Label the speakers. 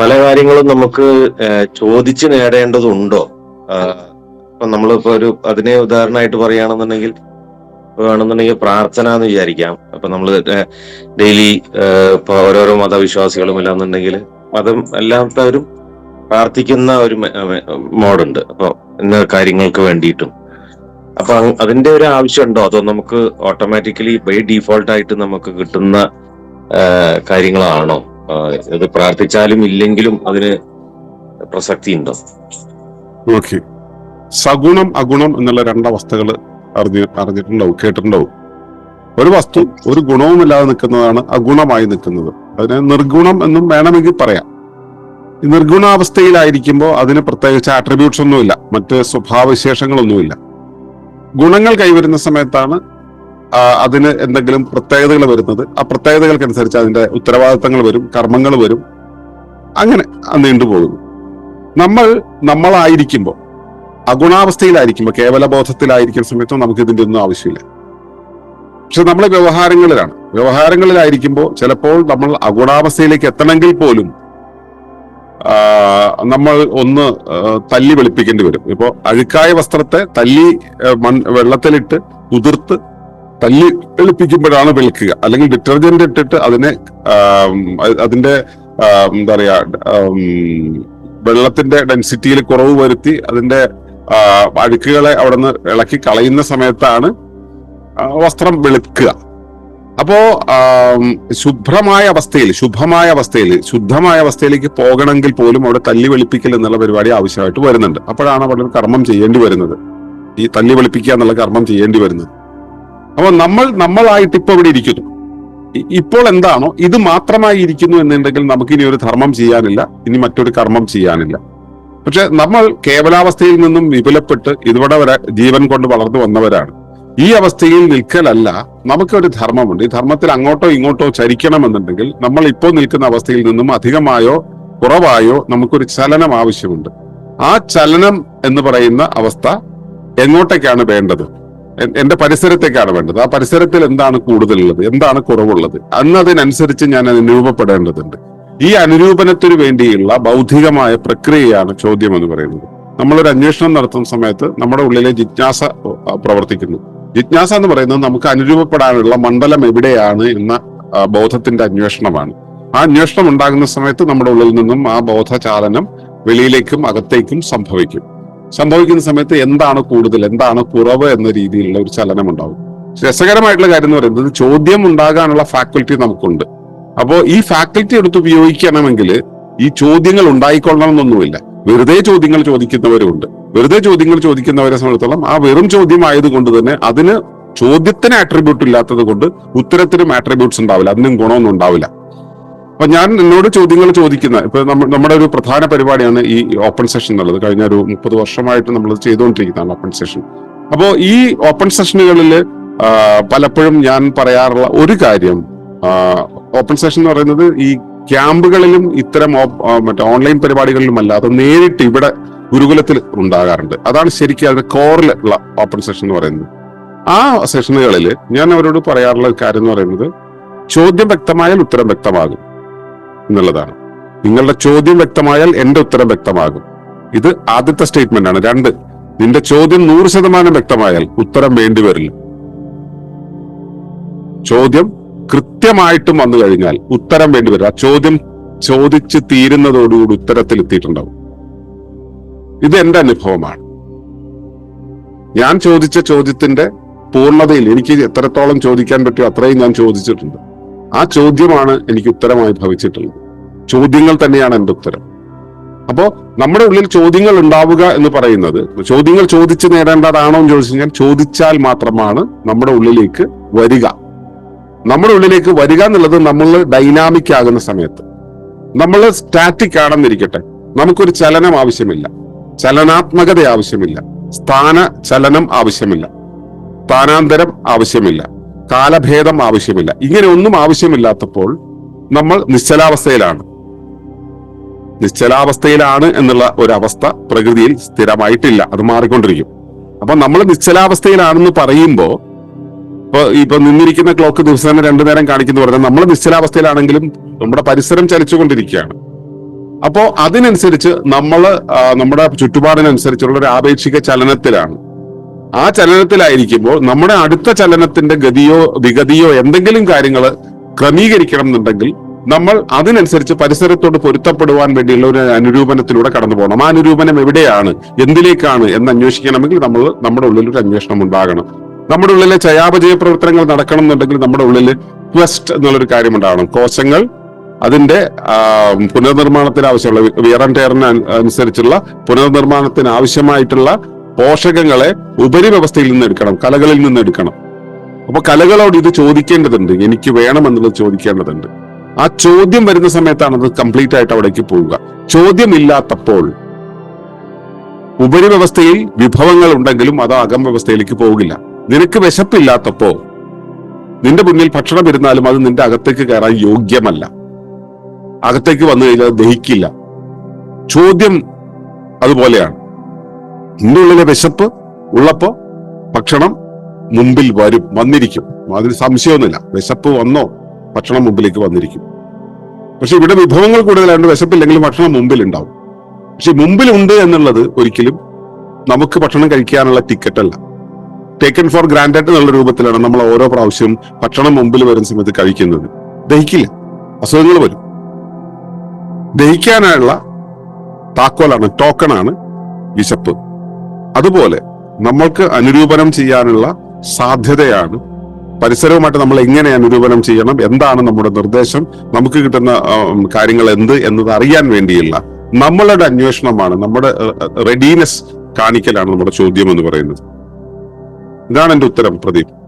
Speaker 1: പല കാര്യങ്ങളും നമുക്ക് ചോദിച്ച് നേടേണ്ടതുണ്ടോ? ഇപ്പൊ നമ്മളിപ്പോ ഒരു അതിനെ ഉദാഹരണമായിട്ട് പറയുകയാണെന്നുണ്ടെങ്കിൽ വേണമെന്നുണ്ടെങ്കിൽ പ്രാർത്ഥന എന്ന് വിചാരിക്കാം. അപ്പൊ നമ്മൾ ഡെയിലി ഇപ്പൊ ഓരോരോ മതവിശ്വാസികളും അല്ലാന്നുണ്ടെങ്കിൽ മതം എല്ലാത്തവരും പ്രാർത്ഥിക്കുന്ന ഒരു മോഡുണ്ട്. അപ്പൊ ഇന്ന കാര്യങ്ങൾക്ക് വേണ്ടിയിട്ടും. അപ്പൊ അതിന്റെ ഒരു ആവശ്യമുണ്ടോ? അതോ നമുക്ക് ഓട്ടോമാറ്റിക്കലി ബൈ ഡിഫോൾട്ട് ആയിട്ട് നമുക്ക് കിട്ടുന്ന കാര്യങ്ങളാണോ? ഇത് പ്രാർത്ഥിച്ചാലും ഇല്ലെങ്കിലും അതിന് പ്രസക്തി ഉണ്ടോ
Speaker 2: ഓക്കെ സഗുണം അഗുണം എന്നുള്ള രണ്ടവസ്ഥകൾ അറിഞ്ഞ അറിഞ്ഞിട്ടുണ്ടാവും കേട്ടിട്ടുണ്ടാവും. ഒരു വസ്തു ഒരു ഗുണവുമില്ലാതെ നിൽക്കുന്നതാണ് അഗുണമായി നിൽക്കുന്നത്. അതിനെ നിർഗുണം എന്നും വേണമെങ്കിൽ പറയാം. ഈ നിർഗുണാവസ്ഥയിലായിരിക്കുമ്പോൾ അതിന് പ്രത്യേകിച്ച് ആട്രിബ്യൂട്ട്സ് ഒന്നുമില്ല. മറ്റ് സ്വഭാവവിശേഷങ്ങളൊന്നുമില്ല. ഗുണങ്ങൾ കൈവരുന്ന സമയത്താണ് അതിന് എന്തെങ്കിലും പ്രത്യേകതകൾ വരുന്നത്? ആ പ്രത്യേകതകൾക്കനുസരിച്ച് അതിന്റെ ഉത്തരവാദിത്തങ്ങൾ വരും കർമ്മങ്ങൾ വരും. അങ്ങനെ നീണ്ടുപോകുന്നു നമ്മൾ നമ്മളായിരിക്കുമ്പോൾ അഗുണാവസ്ഥയിലായിരിക്കുമ്പോൾ കേവല ബോധത്തിലായിരിക്കുന്ന സമയത്തും നമുക്ക് ഇതിന്റെ ഒന്നും ആവശ്യമില്ല. പക്ഷെ നമ്മൾ വ്യവഹാരങ്ങളിലാണ്. വ്യവഹാരങ്ങളിലായിരിക്കുമ്പോൾ ചിലപ്പോൾ നമ്മൾ അഗുണാവസ്ഥയിലേക്ക് എത്തണമെങ്കിൽ പോലും നമ്മൾ ഒന്ന് തല്ലി വെളുപ്പിക്കേണ്ടി വരും. ഇപ്പോൾ അഴുക്കായ വസ്ത്രത്തെ തല്ലി മൺ വെള്ളത്തിലിട്ട് കുതിർത്ത് തല്ലി എളുപ്പിക്കുമ്പോഴാണ് വിൽക്കുക. അല്ലെങ്കിൽ ഡിറ്റർജന്റ് ഇട്ടിട്ട് അതിനെ അതിന്റെ എന്താ പറയാ വെള്ളത്തിന്റെ ഡെൻസിറ്റിയിൽ കുറവ് വരുത്തി അതിന്റെ അഴുക്കുകളെ അവിടെ നിന്ന് ഇളക്കി കളയുന്ന സമയത്താണ് വസ്ത്രം വെളുക്കുക. അപ്പോ ശുഭ്രമായ അവസ്ഥയിൽ ശുഭമായ അവസ്ഥയിൽ ശുദ്ധമായ അവസ്ഥയിലേക്ക് പോകണമെങ്കിൽ പോലും അവിടെ തല്ലി വെളുപ്പിക്കൽ എന്നുള്ള പരിപാടി ആവശ്യമായിട്ട് വരുന്നുണ്ട്. അപ്പോഴാണ് അവിടെ കർമ്മം ചെയ്യേണ്ടി വരുന്നത്. ഈ തല്ലി വെളുപ്പിക്കുക എന്നുള്ള കർമ്മം ചെയ്യേണ്ടി വരുന്നത്. അപ്പൊ നമ്മൾ നമ്മളായിട്ട് ഇപ്പൊ ഇവിടെ ഇരിക്കുന്നു. ഇപ്പോൾ എന്താണോ ഇത് മാത്രമായി ഇരിക്കുന്നു എന്നുണ്ടെങ്കിൽ നമുക്ക് ഇനി ഒരു ധർമ്മം ചെയ്യാനില്ല ഇനി മറ്റൊരു കർമ്മം ചെയ്യാനില്ല. പക്ഷെ നമ്മൾ കേവലാവസ്ഥയിൽ നിന്നും വിപുലപ്പെട്ട് ഇതുവരെ വരെ ജീവൻ കൊണ്ട് വളർന്നു വന്നവരാണ്. ഈ അവസ്ഥയിൽ നിൽക്കലല്ല നമുക്കൊരു ധർമ്മമുണ്ട്. ഈ ധർമ്മത്തിൽ അങ്ങോട്ടോ ഇങ്ങോട്ടോ ചരിക്കണമെന്നുണ്ടെങ്കിൽ നമ്മൾ ഇപ്പോൾ നിൽക്കുന്ന അവസ്ഥയിൽ നിന്നും അധികമായോ കുറവായോ നമുക്കൊരു ചലനം ആവശ്യമുണ്ട്. ആ ചലനം എന്ന് പറയുന്ന അവസ്ഥ എങ്ങോട്ടേക്കാണ് വേണ്ടത്? എന്റെ പരിസരത്തേക്കാണ് വേണ്ടത്. ആ പരിസരത്തിൽ എന്താണ് കൂടുതലുള്ളത്? എന്താണ് കുറവുള്ളത്? അന്നതിനനുസരിച്ച് ഞാൻ അത് രൂപപ്പെടേണ്ടതുണ്ട്. ഈ അനുരൂപനത്തിന് വേണ്ടിയുള്ള ബൗദ്ധികമായ പ്രക്രിയയാണ് ചോദ്യം എന്ന് പറയുന്നത്. നമ്മളൊരു അന്വേഷണം നടത്തുന്ന സമയത്ത് നമ്മുടെ ഉള്ളിലെ ജിജ്ഞാസ പ്രവർത്തിക്കുന്നു. ജിജ്ഞാസ എന്ന് പറയുന്നത് നമുക്ക് അനുരൂപപ്പെടാനുള്ള മണ്ഡലം എവിടെയാണ് എന്ന ബോധത്തിന്റെ അന്വേഷണമാണ്. ആ അന്വേഷണം ഉണ്ടാകുന്ന സമയത്ത് നമ്മുടെ ഉള്ളിൽ നിന്നും ആ ബോധചാലനം വെളിയിലേക്കും അകത്തേക്കും സംഭവിക്കും. സംഭവിക്കുന്ന സമയത്ത് എന്താണ് കൂടുതൽ എന്താണ് കുറവ് എന്ന രീതിയിലുള്ള ഒരു ചലനം ഉണ്ടാവും രസകരമായിട്ടുള്ള കാര്യം എന്ന് പറയുന്നത് ചോദ്യം ഉണ്ടാകാനുള്ള ഫാക്കൽറ്റി നമുക്കുണ്ട്. അപ്പോൾ ഈ ഫാക്കൽറ്റി എടുത്ത് ഉപയോഗിക്കണമെങ്കിൽ ഈ ചോദ്യങ്ങൾ ഉണ്ടായിക്കൊള്ളണം എന്നൊന്നുമില്ല. വെറുതെ ചോദ്യങ്ങൾ ചോദിക്കുന്നവരുണ്ട്. വെറുതെ ചോദ്യങ്ങൾ ചോദിക്കുന്നവരെ സംബന്ധിച്ചോളം ആ വെറും ചോദ്യം ആയതുകൊണ്ട് തന്നെ അതിന് ചോദ്യത്തിന് ആട്രിബ്യൂട്ട് ഇല്ലാത്തത് കൊണ്ട് ഉത്തരത്തിനും ആട്രിബ്യൂട്ട്സ് ഉണ്ടാവില്ല അതിനും ഗുണമൊന്നും ഉണ്ടാവില്ല. അപ്പൊ ഞാൻ നിന്നോട് ചോദ്യങ്ങൾ ചോദിക്കുന്ന ഇപ്പൊ നമ്മ- നമ്മുടെ ഒരു പ്രധാന പരിപാടിയാണ് ഈ ഓപ്പൺ സെഷൻ എന്നുള്ളത്. കഴിഞ്ഞ ഒരു മുപ്പത് വർഷമായിട്ട് നമ്മൾ ചെയ്തുകൊണ്ടിരിക്കുന്നതാണ് ഓപ്പൺ സെഷൻ അപ്പോ ഈ ഓപ്പൺ സെഷനുകളിൽ പലപ്പോഴും ഞാൻ പറയാറുള്ള ഒരു കാര്യം ഓപ്പൺ സെഷൻ എന്ന് പറയുന്നത് ഈ ക്യാമ്പുകളിലും ഇത്തരം മറ്റേ ഓൺലൈൻ പരിപാടികളിലും അല്ലാതെ നേരിട്ട് ഇവിടെ ഗുരുകുലത്തിൽ ഉണ്ടാകാറുണ്ട്. അതാണ് ശരിക്കും അതിന്റെ കോറിൽ ഉള്ള ഓപ്പൺ സെഷൻ എന്ന് പറയുന്നത്. ആ സെഷനുകളിൽ ഞാൻ അവരോട് പറയാറുള്ള കാര്യം എന്ന് പറയുന്നത് ചോദ്യം വ്യക്തമായാൽ ഉത്തരം വ്യക്തമാകും. എന്നുള്ളതാണ്. നിങ്ങളുടെ ചോദ്യം വ്യക്തമായാൽ എന്റെ ഉത്തരം വ്യക്തമാകും. ഇത് ആദ്യത്തെ സ്റ്റേറ്റ്മെന്റ് ആണ് രണ്ട് നിന്റെ ചോദ്യം നൂറ് ശതമാനം വ്യക്തമായാൽ ഉത്തരം വേണ്ടി വരില്ല. ചോദ്യം കൃത്യമായിട്ടും വന്നു കഴിഞ്ഞാൽ ഉത്തരം വേണ്ടി വരും. ആ ചോദ്യം ചോദിച്ച് തീരുന്നതോടുകൂടി ഉത്തരത്തിൽ എത്തിയിട്ടുണ്ടാവും. ഇത് എന്റെ അനുഭവമാണ്. ഞാൻ ചോദിച്ച ചോദ്യത്തിന്റെ പൂർണതയിൽ എനിക്ക് എത്രത്തോളം ചോദിക്കാൻ പറ്റുമോ അത്രയും ഞാൻ ചോദിച്ചിട്ടുണ്ട്. ആ ചോദ്യമാണ് എനിക്ക് ഉത്തരമായി ഭവിച്ചിട്ടുള്ളത്. ചോദ്യങ്ങൾ തന്നെയാണ് എന്റെ ഉത്തരം. അപ്പോൾ നമ്മുടെ ഉള്ളിൽ ചോദ്യങ്ങൾ ഉണ്ടാവുക എന്ന് പറയുന്നത് ചോദ്യങ്ങൾ ചോദിച്ചു നേടേണ്ടതാണോ എന്ന് ചോദിച്ചു കഴിഞ്ഞാൽ ചോദിച്ചാൽ മാത്രമാണ് നമ്മുടെ ഉള്ളിലേക്ക് വരിക. നമ്മുടെ ഉള്ളിലേക്ക് വരിക എന്നുള്ളത് നമ്മൾ ഡൈനാമിക് ആകുന്ന സമയത്ത്. നമ്മൾ സ്റ്റാറ്റിക് ആണെന്നിരിക്കട്ടെ. നമുക്കൊരു ചലനം ആവശ്യമില്ല. ചലനാത്മകത ആവശ്യമില്ല. സ്ഥാന ചലനം ആവശ്യമില്ല. സ്ഥാനാന്തരം ആവശ്യമില്ല. കാലഭേദം ആവശ്യമില്ല. ഇങ്ങനെ ഒന്നും ആവശ്യമില്ലാത്തപ്പോൾ നമ്മൾ നിശ്ചലാവസ്ഥയിലാണ്. നിശ്ചലാവസ്ഥയിലാണ് എന്നുള്ള ഒരവസ്ഥ പ്രകൃതിയിൽ സ്ഥിരമായിട്ടില്ല. അത് മാറിക്കൊണ്ടിരിക്കും. അപ്പൊ നമ്മൾ നിശ്ചലാവസ്ഥയിലാണെന്ന് പറയുമ്പോൾ ഇപ്പൊ ഇപ്പൊ നിന്നിരിക്കുന്ന ക്ലോക്ക് ദിവസം തന്നെ രണ്ടു നേരം കാണിക്കുന്നു പറഞ്ഞാൽ നമ്മൾ നിശ്ചലാവസ്ഥയിലാണെങ്കിലും നമ്മുടെ പരിസരം ചലിച്ചുകൊണ്ടിരിക്കുകയാണ്. അപ്പോ അതിനനുസരിച്ച് നമ്മൾ നമ്മുടെ ചുറ്റുപാടിനനുസരിച്ചുള്ള ഒരു ആപേക്ഷിക ചലനത്തിലാണ്. ആ ചലനത്തിലായിരിക്കുമ്പോൾ നമ്മുടെ അടുത്ത ചലനത്തിന്റെ ഗതിയോ വിഗതിയോ എന്തെങ്കിലും കാര്യങ്ങൾ ക്രമീകരിക്കണം എന്നുണ്ടെങ്കിൽ നമ്മൾ അതിനനുസരിച്ച് പരിസരത്തോട് പൊരുത്തപ്പെടുവാൻ വേണ്ടിയുള്ള ഒരു അനുരൂപനത്തിലൂടെ കടന്നു പോകണം. ആ അനുരൂപനം എവിടെയാണ്? എന്തിലേക്കാണ്? എന്ന് അന്വേഷിക്കണമെങ്കിൽ നമ്മൾ നമ്മുടെ ഉള്ളിൽ ഒരു അന്വേഷണം ഉണ്ടാകണം. നമ്മുടെ ഉള്ളിലെ ചയാപചയ പ്രവർത്തനങ്ങൾ നടക്കണം എന്നുണ്ടെങ്കിൽ നമ്മുടെ ഉള്ളിൽ ക്വസ്റ്റ് എന്നുള്ളൊരു കാര്യം ഉണ്ടാകണം. കോശങ്ങൾ അതിന്റെ പുനർനിർമ്മാണത്തിന് ആവശ്യമുള്ള വിയർ ആൻഡ് ടയറിന് അനുസരിച്ചുള്ള പുനർനിർമ്മാണത്തിന് ആവശ്യമായിട്ടുള്ള പോഷകങ്ങളെ ഉപരിവ്യവസ്ഥയിൽ നിന്ന് എടുക്കണം കലകളിൽ നിന്ന് എടുക്കണം. അപ്പൊ കലകളോട് ഇത് ചോദിക്കേണ്ടതുണ്ട് എനിക്ക് വേണമെന്നുള്ളത് ചോദിക്കേണ്ടതുണ്ട്. ആ ചോദ്യം വരുന്ന സമയത്താണ് അത് കംപ്ലീറ്റ് ആയിട്ട് അവിടേക്ക് പോവുക. ചോദ്യമില്ലാത്തപ്പോൾ ഉപരിവ്യവസ്ഥയിൽ വിഭവങ്ങൾ ഉണ്ടെങ്കിലും അത് അകം വ്യവസ്ഥയിലേക്ക് പോകില്ല. നിനക്ക് വിശപ്പില്ലാത്തപ്പോ നിന്റെ മുന്നിൽ ഭക്ഷണം ഇരുന്നാലും അത് നിന്റെ അകത്തേക്ക് കയറാൻ യോഗ്യമല്ല. അകത്തേക്ക് വന്നു കഴിഞ്ഞാൽ ദഹിക്കില്ല. ചോദ്യം അതുപോലെയാണ്. നിന്റെ ഉള്ളിലെ വിശപ്പ് ഉള്ളപ്പോ ഭക്ഷണം മുമ്പിൽ വരും വന്നിരിക്കും. അതിന് സംശയമൊന്നുമില്ല. വിശപ്പ് വന്നോ ഭക്ഷണം മുമ്പിലേക്ക് വന്നിരിക്കും. പക്ഷെ ഇവിടെ വിഭവങ്ങൾ കൂടുതലായിട്ട് വിശപ്പില്ലെങ്കിലും ഭക്ഷണം മുമ്പിൽ ഉണ്ടാവും പക്ഷെ മുമ്പിലുണ്ട് എന്നുള്ളത് ഒരിക്കലും നമുക്ക് ഭക്ഷണം കഴിക്കാനുള്ള ടിക്കറ്റ് അല്ല ടേക്കൺ ഫോർ ഗ്രാൻഡഡ് എന്നുള്ള രൂപത്തിലാണ് നമ്മൾ ഓരോ പ്രാവശ്യവും ഭക്ഷണം മുമ്പിൽ വരുന്ന സമയത്ത് കഴിക്കുന്നത്. ദഹിക്കില്ല. അസുഖങ്ങൾ വരും. ദഹിക്കാനുള്ള താക്കോലാണ് ടോക്കണാണ് വിശപ്പ്. അതുപോലെ നമ്മൾക്ക് അനുരൂപണം ചെയ്യാനുള്ള സാധ്യതയാണ്. പരിസരവുമായിട്ട് നമ്മൾ എങ്ങനെ അനുരൂപണം ചെയ്യണം? എന്താണ് നമ്മുടെ നിർദ്ദേശം? നമുക്ക് കിട്ടുന്ന കാര്യങ്ങൾ എന്ത് എന്നത് അറിയാൻ വേണ്ടിയുള്ള നമ്മളുടെ അന്വേഷണമാണ് നമ്മുടെ റെഡിനെസ് കാണിക്കലാണ് നമ്മുടെ ചോദ്യം എന്ന് പറയുന്നത്. ഇതാണ് എന്റെ ഉത്തരം പ്രദീപ്.